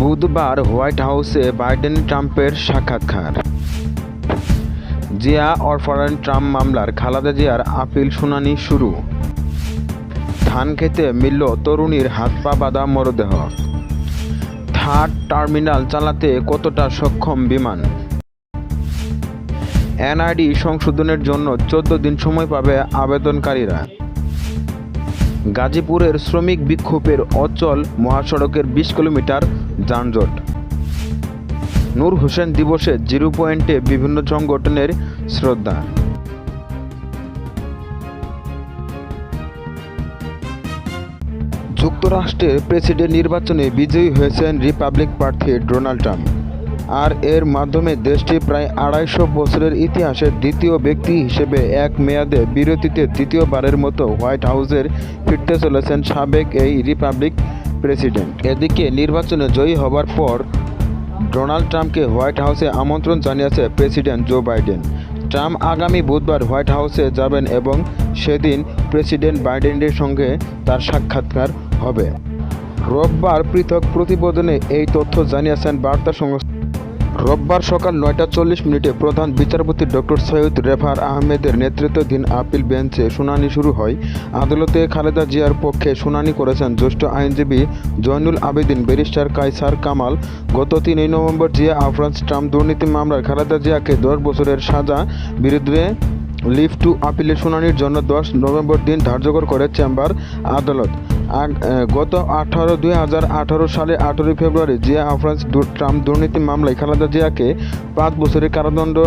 বুধবার হোয়াইট হাউসে বাইডেন ট্রাম্পের সাক্ষাৎকার। জিয়া অরফারেন ট্রাম্প মামলার খালাদা জিয়ার আপিল শুনানি শুরু। ধান খেতে মিলল তরুণীর হাত পা বাঁধা মরদেহ। থার্ড টার্মিনাল চালাতে কতটা সক্ষম বিমান? এনআইডি সংশোধনের জন্য চোদ্দ দিন সময় পাবে আবেদনকারীরা। গাজীপুরের শ্রমিক বিক্ষোভের অচল মহাসড়কের বিশ কিলোমিটার যানজট। নূর হোসেন দিবসে জিরো পয়েন্টে বিভিন্ন সংগঠনের শ্রদ্ধা। যুক্তরাষ্ট্রের প্রেসিডেন্ট নির্বাচনে বিজয়ী হয়েছেন রিপাবলিক প্রার্থী ডোনাল্ড ট্রাম্প। আর এর মাধ্যমে দেশটি প্রায় আড়াইশো বছরের ইতিহাসে দ্বিতীয় ব্যক্তি হিসেবে এক মেয়াদে বিরতিতে তৃতীয়বারের মতো হোয়াইট হাউসের ফিরতে চলেছেন সাবেক এই রিপাবলিক প্রেসিডেন্ট। এদিকে নির্বাচনে জয়ী হবার পর ডোনাল্ড ট্রাম্পকে হোয়াইট হাউসে আমন্ত্রণ জানিয়েছে প্রেসিডেন্ট জো বাইডেন। ট্রাম্প আগামী বুধবার হোয়াইট হাউসে যাবেন এবং সেদিন প্রেসিডেন্ট বাইডেনের সঙ্গে তার সাক্ষাৎকার হবে। রোববার পৃথক প্রতিবেদনে এই তথ্য জানিয়েছেন বার্তা সংস্থা। রোববার সকাল নয়টা চল্লিশ মিনিটে প্রধান বিচারপতি ডক্টর সৈয়দ রেফার আহমেদের নেতৃত্বাধীন আপিল বেঞ্চে শুনানি শুরু হয়। আদালতে খালেদা জিয়ার পক্ষে শুনানি করেছেন জ্যেষ্ঠ আইনজীবী জয়নুল আবেদিন, ব্যারিস্টার কাইসার কামাল। গত তিনই নভেম্বর জিয়া আফরান্স ট্রাম্প দুর্নীতি মামলার খালেদা জিয়াকে দশ বছরের সাজা, বিরুদ্ধে লিভ টু আপিলের শুনানির জন্য দশ নভেম্বর দিন ধার্যকর করে চেম্বার আদালত। গত আঠারো, দুই হাজার আঠারো সালে আঠারোই ফেব্রুয়ারি জিয়া আফরান্স দু- ট্রাম্প দুর্নীতি মামলায় খালেদা জিয়াকে পাঁচ বছরের কারাদণ্ড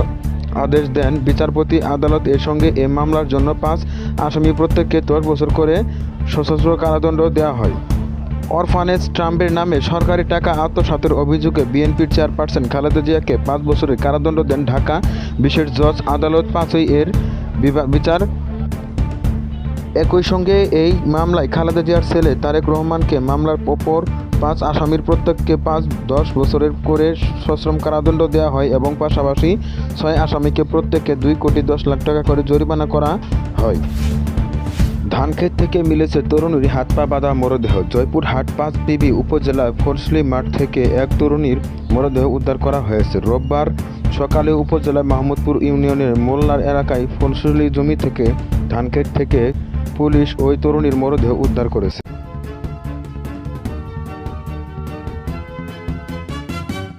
আদেশ দেন। বিচারপতি আদালত এর সঙ্গে এ মামলার জন্য পাঁচ আসামি প্রত্যেককে দশ বছর করে সশস্ত্র কারাদণ্ড দেওয়া হয়। অরফানেজ ট্রাম্পের নামে সরকারি টাকা আত্মসাতের অভিযোগে বিএনপির চেয়ারপারসন খালেদা জিয়াকে পাঁচ বছরের কারাদণ্ড দেন ঢাকা। বিশেষ জজ আদালত পাঁচই এর বিচার একই সঙ্গে এই মামলায় খালেদা জিয়ার ছেলে তারেক রহমানকে মামলার অপর পাঁচ আসামির প্রত্যেককে পাঁচ, দশ বছরের করে সশ্রম কারাদণ্ড দেওয়া হয় এবং পাশাপাশি ছয় আসামিকে প্রত্যেককে দুই কোটি দশ লাখ টাকা করে জরিমানা করা হয়। ধানক্ষেত থেকে মিলেছে তরুণীর হাত পা বাঁধা মরদেহ। জয়পুর হাট পাঁচ বিবি উপজেলার ফরসলি মাঠ থেকে এক তরুণীর মরদেহ উদ্ধার করা হয়েছে। রোববার সকালে উপজেলার মাহমুদপুর ইউনিয়নের মোল্লার এলাকায় ফরসলি জমি থেকে ধানক্ষেত থেকে পুলিশ ওই তরুণীর মরদেহ উদ্ধার করেছে।